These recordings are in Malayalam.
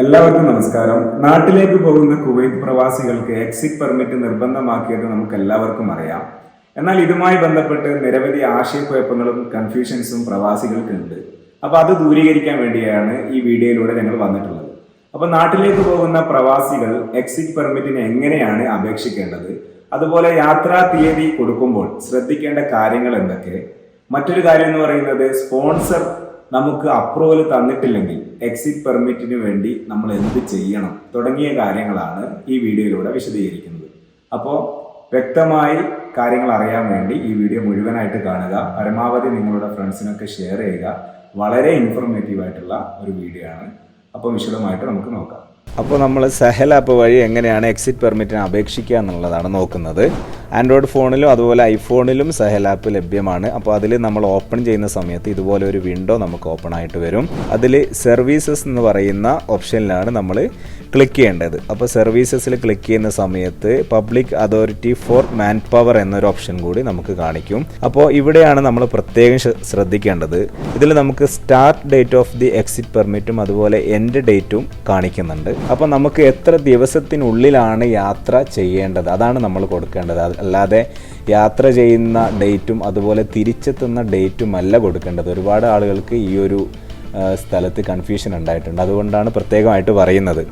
എല്ലാവർക്കും നമസ്കാരം. നാട്ടിലേക്ക് പോകുന്ന കുവൈത്ത് പ്രവാസികൾക്ക് എക്സിറ്റ് പെർമിറ്റ് നിർബന്ധമാക്കിയത് നമുക്ക് എല്ലാവർക്കും അറിയാം. എന്നാൽ ഇതുമായി ബന്ധപ്പെട്ട് നിരവധി ആശയക്കുഴപ്പങ്ങളും കൺഫ്യൂഷൻസും പ്രവാസികൾക്കുണ്ട്. അപ്പൊ അത് ദൂരീകരിക്കാൻ വേണ്ടിയാണ് ഈ വീഡിയോയിലൂടെ ഞങ്ങൾ വന്നിട്ടുള്ളത്. അപ്പൊ നാട്ടിലേക്ക് പോകുന്ന പ്രവാസികൾ എക്സിറ്റ് പെർമിറ്റിന് എങ്ങനെയാണ് അപേക്ഷിക്കേണ്ടത്? അതുപോലെ യാത്രാ തീയതി കൊടുക്കുമ്പോൾ ശ്രദ്ധിക്കേണ്ട കാര്യങ്ങൾ എന്തൊക്കെ? മറ്റൊരു കാര്യം എന്ന് പറയുന്നത് സ്പോൺസർ നമുക്ക് അപ്രൂവൽ തന്നിട്ടില്ലെങ്കിൽ എക്സിറ്റ് പെർമിറ്റിന് വേണ്ടി നമ്മൾ എന്ത് ചെയ്യണം തുടങ്ങിയ കാര്യങ്ങളാണ് ഈ വീഡിയോയിലൂടെ വിശദീകരിക്കുന്നത്. അപ്പോൾ വ്യക്തമായി കാര്യങ്ങൾ അറിയാൻ വേണ്ടി ഈ വീഡിയോ മുഴുവനായിട്ട് കാണുക. പരമാവധി നിങ്ങളുടെ ഫ്രണ്ട്സിനൊക്കെ ഷെയർ ചെയ്യുക. വളരെ ഇൻഫോർമേറ്റീവ് ആയിട്ടുള്ള ഒരു വീഡിയോ ആണ്. അപ്പോൾ വിശദമായിട്ട് നമുക്ക് നോക്കാം. അപ്പോൾ നമ്മൾ സെഹൽ ആപ്പ് വഴി എങ്ങനെയാണ് എക്സിറ്റ് പെർമിറ്റിന് അപേക്ഷിക്കുക എന്നുള്ളതാണ് നോക്കുന്നത്. ആൻഡ്രോയിഡ് ഫോണിലും അതുപോലെ ഐഫോണിലും സെഹൽ ആപ്പ് ലഭ്യമാണ്. അപ്പോൾ അതിൽ നമ്മൾ ഓപ്പൺ ചെയ്യുന്ന സമയത്ത് ഇതുപോലെ ഒരു വിൻഡോ നമുക്ക് ഓപ്പൺ ആയിട്ട് വരും. അതിൽ സർവീസസ് എന്ന് പറയുന്ന ഓപ്ഷനിലാണ് നമ്മൾ ക്ലിക്ക് ചെയ്യേണ്ടത്. അപ്പോൾ സർവീസസിൽ ക്ലിക്ക് ചെയ്യുന്ന സമയത്ത് public authority for man power എന്നൊരു ഓപ്ഷൻ കൂടി നമുക്ക് കാണിക്കും. അപ്പോൾ ഇവിടെയാണ് നമ്മൾ പ്രത്യേകം ശ്രദ്ധിക്കേണ്ടത്. ഇതിൽ നമുക്ക് start date of the exit പെർമിറ്റും അതുപോലെ എൻഡ് ഡേറ്റും കാണിക്കുന്നുണ്ട്. അപ്പോൾ നമുക്ക് എത്ര ദിവസത്തിനുള്ളിലാണ് യാത്ര ചെയ്യേണ്ടത്? അതാണ് നമ്മൾ കൊടുക്കേണ്ടത്. അല്ലാതെ യാത്ര ചെയ്യുന്ന ഡേറ്റും അതുപോലെ തിരിച്ചെത്തുന്ന ഡേറ്റും അല്ല കൊടുക്കേണ്ടത്. ഒരുപാട് ആളുകൾക്ക് ഈ ഒരു സ്ഥലത്ത് കൺഫ്യൂഷൻ ഉണ്ടായിട്ടുണ്ട്. അതുകൊണ്ടാണ് പ്രത്യേകമായിട്ട് പറയുന്നത്.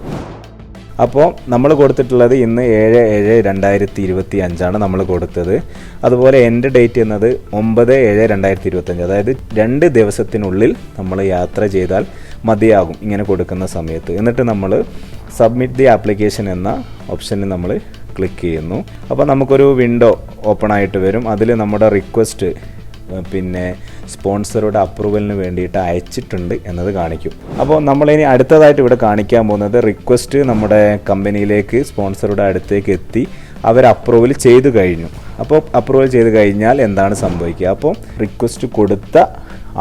അപ്പോൾ നമ്മൾ കൊടുത്തിട്ടുള്ളത് ഇന്ന് ഏഴ് ഏഴ് രണ്ടായിരത്തി ഇരുപത്തി അഞ്ചാണ് നമ്മൾ കൊടുത്തത്. അതുപോലെ എന്റെ ഡേറ്റ് എന്നത് ഒമ്പത് ഏഴ് രണ്ടായിരത്തി ഇരുപത്തഞ്ച് അതായത് രണ്ട് ദിവസത്തിനുള്ളിൽ നമ്മൾ യാത്ര ചെയ്താൽ മതിയാകും ഇങ്ങനെ കൊടുക്കുന്ന സമയത്ത്. എന്നിട്ട് നമ്മൾ സബ്മിറ്റ് ദി ആപ്ലിക്കേഷൻ എന്ന ഓപ്ഷനിൽ നമ്മൾ ക്ലിക്ക് ചെയ്യുന്നു. അപ്പോൾ നമുക്കൊരു വിൻഡോ ഓപ്പൺ ആയിട്ട് വരും. അതിൽ നമ്മുടെ റിക്വസ്റ്റ് പിന്നെ സ്പോൺസറുടെ അപ്രൂവലിന് വേണ്ടിയിട്ട് അയച്ചിട്ടുണ്ട് എന്നത് കാണിക്കും. അപ്പോൾ നമ്മളിനി അടുത്തതായിട്ട് ഇവിടെ കാണിക്കാൻ പോകുന്നത് റിക്വസ്റ്റ് നമ്മുടെ കമ്പനിയിലേക്ക് സ്പോൺസറുടെ അടുത്തേക്ക് എത്തി അവർ അപ്രൂവൽ ചെയ്തു കഴിഞ്ഞു. അപ്പോൾ അപ്രൂവൽ ചെയ്ത് കഴിഞ്ഞാൽ എന്താണ് സംഭവിക്കുക? അപ്പോൾ റിക്വസ്റ്റ് കൊടുത്ത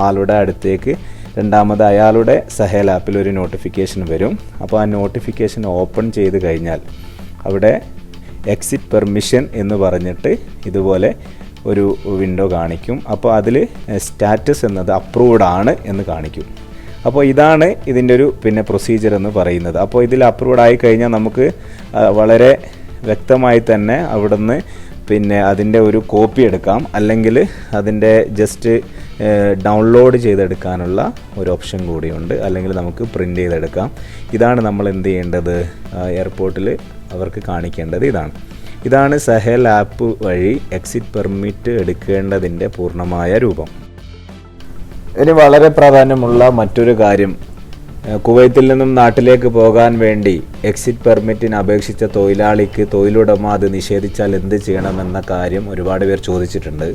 ആളുടെ അടുത്തേക്ക് രണ്ടാമത് അയാളുടെ സഹേൽ ആപ്പിൽ ഒരു നോട്ടിഫിക്കേഷൻ വരും. അപ്പോൾ ആ നോട്ടിഫിക്കേഷൻ ഓപ്പൺ ചെയ്ത് കഴിഞ്ഞാൽ അവിടെ എക്സിറ്റ് പെർമിഷൻ എന്ന് പറഞ്ഞിട്ട് ഇതുപോലെ ഒരു വിൻഡോ കാണിക്കും. അപ്പോൾ അതിൽ സ്റ്റാറ്റസ് എന്നത് അപ്രൂവ്ഡ് ആണ് എന്ന് കാണിക്കും. അപ്പോൾ ഇതാണ് ഇതിന്റെ ഒരു പിന്നെ പ്രൊസീജിയർ എന്ന് പറയുന്നത്. അപ്പോൾ ഇതിൽ അപ്രൂവ്ഡ് ആയി കഴിഞ്ഞാൽ നമുക്ക് വളരെ വ്യക്തമായി തന്നെ അവിടുന്ന് പിന്നെ അതിന്റെ ഒരു കോപ്പി എടുക്കാം. അല്ലെങ്കിൽ അതിന്റെ ജസ്റ്റ് ഡൗൺലോഡ് ചെയ്തെടുക്കാനുള്ള ഒരു ഓപ്ഷൻ കൂടിയുണ്ട്. അല്ലെങ്കിൽ നമുക്ക് പ്രിന്റ് ചെയ്തെടുക്കാം. ഇതാണ് നമ്മൾ എന്ത് ചെയ്യേണ്ടത്? എയർപോർട്ടിൽ അവർക്ക് കാണിക്കേണ്ടത് ഇതാണ്. ഇതാണ് സഹൽ ആപ്പ് വഴി എക്സിറ്റ് പെർമിറ്റ് എടുക്കേണ്ടതിന്റെ പൂർണമായ രൂപം. ഇനി വളരെ പ്രാധാന്യമുള്ള മറ്റൊരു കാര്യം. കുവൈത്തിൽ നിന്നും നാട്ടിലേക്ക് പോകാൻ വേണ്ടി എക്സിറ്റ് പെർമിറ്റിന് അപേക്ഷിച്ച തൊഴിലാളിക്ക് തൊഴിലുടമ അത് നിഷേധിച്ചാൽ എന്ത് ചെയ്യണമെന്ന കാര്യം ഒരുപാട് പേർ ചോദിച്ചിട്ടുണ്ട്.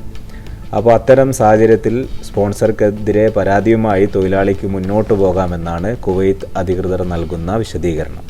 അപ്പോൾ അത്തരം സാഹചര്യത്തിൽ സ്പോൺസർക്കെതിരെ പരാതിയുമായി തൊഴിലാളിക്ക് മുന്നോട്ട് പോകാമെന്നാണ് കുവൈത്ത് അധികൃതർ നൽകുന്ന വിശദീകരണം.